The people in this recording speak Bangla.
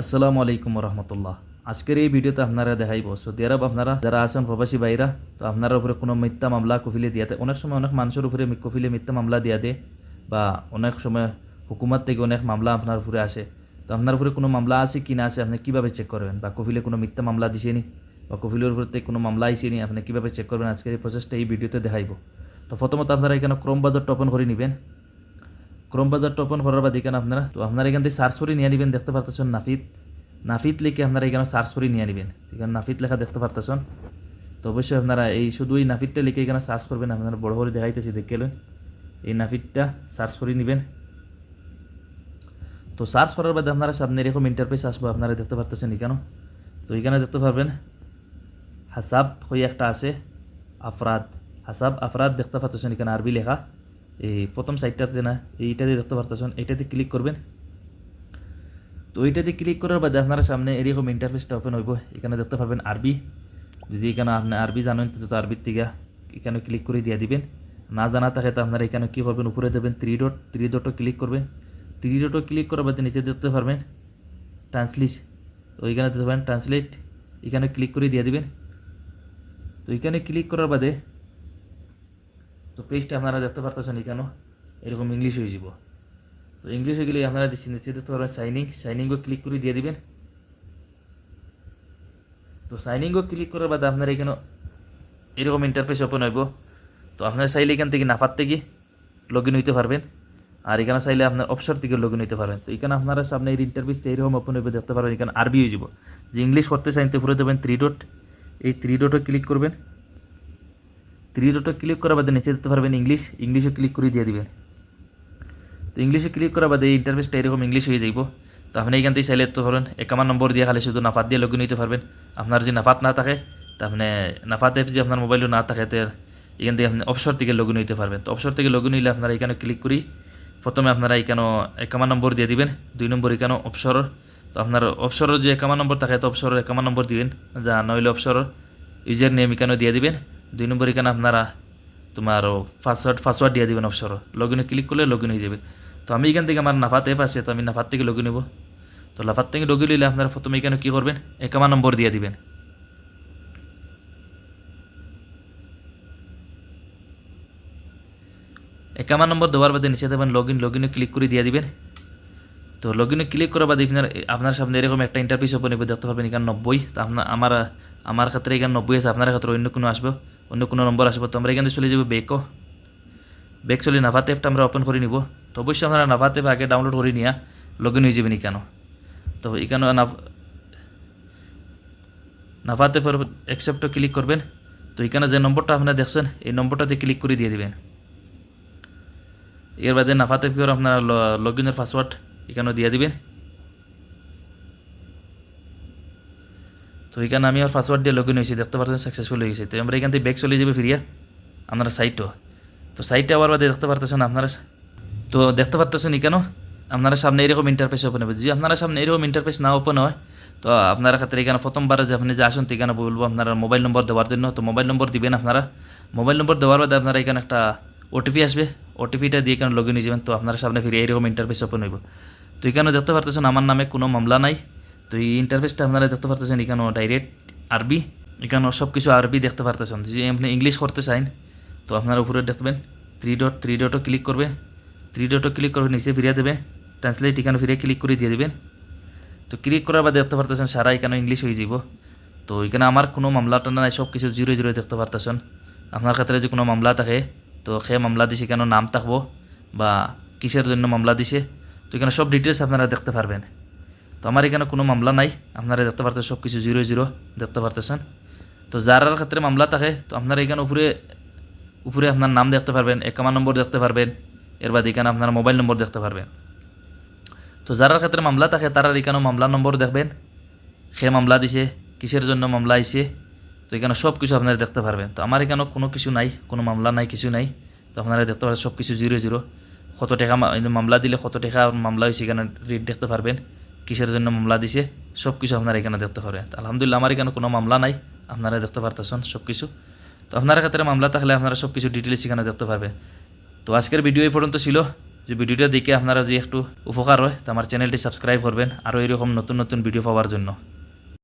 আসসালামু আলাইকুম রহমতুল্লাহ আজকের এই ভিডিওতে আপনারা দেখাইব, সৌদি আরব আপনারা যারা আছেন প্রবাসী বাইরা তো আপনার উপরে কোনো মিথ্যা মামলা কফিলে দিয়াতে অনেক সময় অনেক মানুষের উপরে কফিলে মিথ্যা মামলা দিয়া দেয় বা অনেক সময় হুকুমাত থেকে অনেক মামলা আপনার উপরে আসে। তো আপনার উপরে কোনো মামলা আছে কি না আছে আপনি কীভাবে চেক করবেন? বা কফিলে কোনো মিথ্যা মামলা দিছে নি বা কফিলের উপরে কোনো মামলা আইসে নি আপনি কীভাবে চেক করবেন? আজকের এই প্রসেসটা এই ভিডিওতে দেখাইব। তো প্রথমত আপনারা এখানে ক্রোম বাজারটা ওপেন করে নেবেন। ক্রোম বাজারটা ওপেন করার বাদ এখানে আপনারা তো আপনারা এখান থেকে সার্চ করে নিয়ে নেবেন, দেখতে পারতেছেন নাফিত নাফিত লিখে আপনারা এখানে সার্চ করে নিয়ে নেবেন। এখানে নাফিত লেখা দেখতে পারতেছেন। তো অবশ্যই আপনারা এই শুধু এই নাফিতটা লিখে এখানে সার্চ করবেন, আপনারা বড় করে দেখাইতেছি, দেখে এই নাফিতটা সার্চ করে নেবেন। তো সার্চ করার বাদে আপনারা সামনে এরকম ইন্টারফেস আসব, আপনারা দেখতে পারতেছেন এখানে তো এখানে দেখতে পারবেন, হাসাব হয়ে একটা আছে, আফরাদ। হাসাব, আফরাদ দেখতে পারতেছেন এখানে আরবি লেখা। এই প্রথম সাইডটাতে না এইটাতে দেখতে পারতেছেন এইটাতে ক্লিক করবেন। তো ওইটাতে ক্লিক করার বাদে আপনারা সামনে এরকম ইন্টারফেসটা ওপেন হইব, এখানে দেখতে পাবেন আরবি। যদি এখানে আপনি আরবি জানেন, তো আরবির থেকে এখানে ক্লিক করে দিয়ে দিবেন। না জানা থাকে, তো আপনারা এখানে কী করবেন, উপরে দেবেন থ্রি ডট থ্রি ডটও ক্লিক করবেন। থ্রি ডটও ক্লিক করার বাদে নিচে দেখতে পারবেন ট্রান্সলিট তো ওইখানে দেখতে পাবেন ট্রান্সলেট এখানে ক্লিক করে দিয়ে দিবেন। তো এখানে ক্লিক করার বাদে তো পেজটা আপনারা দেখতে পারতেছেন এখানেও এরকম ইংলিশ হয়ে যাব তো ইংলিশ হয়ে গেলে আপনারা দেখতে পারবেন সাইনিং সাইনিংও ক্লিক করে দিয়ে দিবেন। তো সাইনিংও ক্লিক করার বাদে আপনারা এখানে এরকম ইন্টারফেস ওপেন হইব। তো আপনারা চাইলে এখান থেকে নাফার থেকে লগ ইন হইতে পারবেন। আর এখানে চাইলে আপনার অপসর থেকে লগ ইন হইতে পারবেন। তো এখানে আপনারা সামনে এই ইন্টারফেসটা এরকম ওপেন হইবে, দেখতে পারবেন এখানে আরবি হয়ে যাব যে ইংলিশ করতে চাইতে পুরো দেবেন থ্রি ডট এই থ্রি ডটও ক্লিক করবেন। থ্রি ডটও ক্লিক করার বাদে নিচে দেখতে পারবেন ইংলিশ ইংলিশও ক্লিক করে দিয়ে দিবেন। তো ইংলিশে ক্লিক করার বাদে ইন্টারফেসটা এরকম ইংলিশ হয়ে যাইব। তো আপনি এখান থেকে চাইলে তো একামান নম্বর দিয়ে খালি শুধু নাফাত দিয়ে লগ ইন হইতে পারবেন। আপনার যে নাফাত না থাকে, তা আপনি নাফাত অ্যাপ যে আপনার মোবাইলও না থাকে, তো এখান থেকে আপনি অপসর থেকে লগ ইন হইতে পারবেন। তো অপসর থেকে লগ ইন হইলে আপনারা এখানে ক্লিক করি। প্রথমে আপনারা এখানে একামান নম্বর দিয়ে দিবেন। দুই নম্বর এখানে অপসর তো আপনার অপসরের যে একামান নম্বর থাকে, তো অপসরের একামান নম্বর দিবেন। যা নইলে অপসর ইউজার নেম এখানে দিয়ে দিবেন। দুই নম্বর এখানে আপনারা তোমার পাসওয়ার্ড পাসওয়ার্ড দিয়ে দিবেন অপসর লগ ইনে ক্লিক করলে লগ ইন হয়ে যাবে। তো আমি এখান থেকে আমার নাফাত অ্যাপ আছে, তো আমি নাফাত থেকে লগ ইন নেব তো লাফাত থেকে লগ ইন নিলে আপনারা প্রথমে এখানে কী করবেন একামা নম্বর দিয়ে দিবেন। একামা নম্বর দেওয়ার বাদে নিচে দেবেন লগ ইন লগ ইনে ক্লিক করে দিয়ে দিবেন। তো লগ ইনে ক্লিক করার বাদে আপনার আপনার সামনে এরকম একটা ইন্টারফেস ওপেন হবে দেখতে পারবেন এখানে নব্বই। তো আপনার আমার আমার ক্ষেত্রে এখানে নব্বই আছে আপনার ক্ষেত্রে অন্য কোনো আসবে। অন্য কোনো নম্বর আসবে তো আমরা এখানে চলে যাব বেকো বেক চলে, নাভাতে অ্যাপটা আমরা ওপেন করে নিব। তো অবশ্যই আপনারা নাভাতে আগে ডাউনলোড করে নিয়ে লগ ইন হয়ে যাবেন কেন? তো এখানে নাভাতে পর ক্লিক করবেন। তো এখানে যে নম্বরটা আপনারা দেখছেন, এই নম্বরটাতে ক্লিক করে দিয়ে দিবেন। এর বাদে নাফাতে আপনারা লগ ইনের পাসওয়ার্ড এখানেও দিয়ে দিবেন। তো এখানে আমি আমার পাসওয়ার্ড দিয়ে লগ ইন হয়েছি দেখতে পাচ্ছেন সাকসেসফুল হয়ে গেছে। তো আমরা এখান থেকে ব্যাক চলে যাবে ফিরিয়া আপনারা সাইটও তো সাইটে আবার বাদে দেখতে পারতেছেন আপনারা তো দেখতে পারতেছেন এখানেও আপনারা সামনে এরকম ইন্টারফেস ওপেন হবে। যদি আপনারা সামনে এরকম ইন্টারফেস না ওপেন হয়, তো আপনারা ক্ষেত্রে এখানে প্রথমবার যে আপনি যে আসুন এখানে বলব আপনারা মোবাইল নম্বর দেওয়ার জন্য, তো মোবাইল নম্বর দিবেন আপনারা। মোবাইল নম্বর দেওয়ার বাদে আপনারা এখানে একটা ওটিপি আসবে। ওটিপিটা দিয়ে এখানে লগ ইন হয়ে যাবেন, তো আপনার সামনে ফিরে এরকম ইন্টারফেস ওপেন হইব তো এখানে দেখতে পারতেছেন আমার নামে কোনো মামলা নাই। তো এই ইন্টারফেসটা আপনারা দেখতে পারতেছেন, এখানেও ডাইরেক্ট আরবি এখানেও সব কিছু আরবি দেখতে পারতেছেন। যদি আপনি ইংলিশ করতে চান তো আপনারা উপরে দেখবেন থ্রি ডট থ্রি ডটও ক্লিক করবে। থ্রি ডটও ক্লিক করবে নিচে ফিরিয়ে দেবে। ট্রান্সলেট এখানে ফিরে ক্লিক করে দিয়ে দেবেন। তো ক্লিক করার বাদে দেখতে পারতেছেন সারা এখানে ইংলিশ হয়ে যাব তো এখানে আমার কোনো মামলাটা নাই সব কিছু জিরো জিরো দেখতে পারতেছেন। আপনার ক্ষেত্রে যে কোনো মামলা থাকে, তো সে মামলা দিছে কেন নাম থাকব বা কিসের জন্য মামলা দিছে, তো এখানে সব ডিটেলস আপনারা দেখতে পারবেন। তো আমার এখানে কোনো মামলা নাই। আপনারা দেখতে পারতেন সব কিছু জিরো জিরো দেখতে পারতেছেন। তো যার ক্ষেত্রে মামলা থাকে, তো আপনারা এখানে উপরে উপরে আপনার নাম দেখতে পারবেন, একামা নম্বর দেখতে পারবেন, এর বাদ এখানে আপনার মোবাইল নম্বর দেখতে পারবেন। তো যার ক্ষেত্রে মামলা থাকে, তারা এখানেও মামলা নম্বর দেখবেন। সে মামলা দিছে, কিসের জন্য মামলা আইছে, তো এখানে সব কিছু আপনারা দেখতে পারবেন। তো আমার এখানেও কোনো কিছু নাই, কোনো মামলা নাই, কিছু নাই। তো আপনারা দেখতে পারেন সব কিছু জিরো জিরো কত টাকা মামলা দিলে কত টাকা মামলা হয়েছে, এখানে রেট দেখতে পারবেন। কিসের জন্য মামলা দিছে? সব কিছু আপনারা এখানে দেখতে পারবেন আলহামদুলিল্লাহ আমার এখানে কোনো মামলা নাই। আপনারা দেখতে পারতেছেন সব কিছু তো আপনার ক্ষেত্রে মামলা থাকলে আপনারা সব কিছু ডিটেলস এখানে দেখতে পারবেন। তো আজকের ভিডিও এই পর্যন্ত ছিল। যে ভিডিওটা দেখে আপনারা যে একটু উপকার হয়, তো আমার চ্যানেলটি সাবস্ক্রাইব করবেন। আরও এরকম নতুন নতুন ভিডিও পাওয়ার জন্য।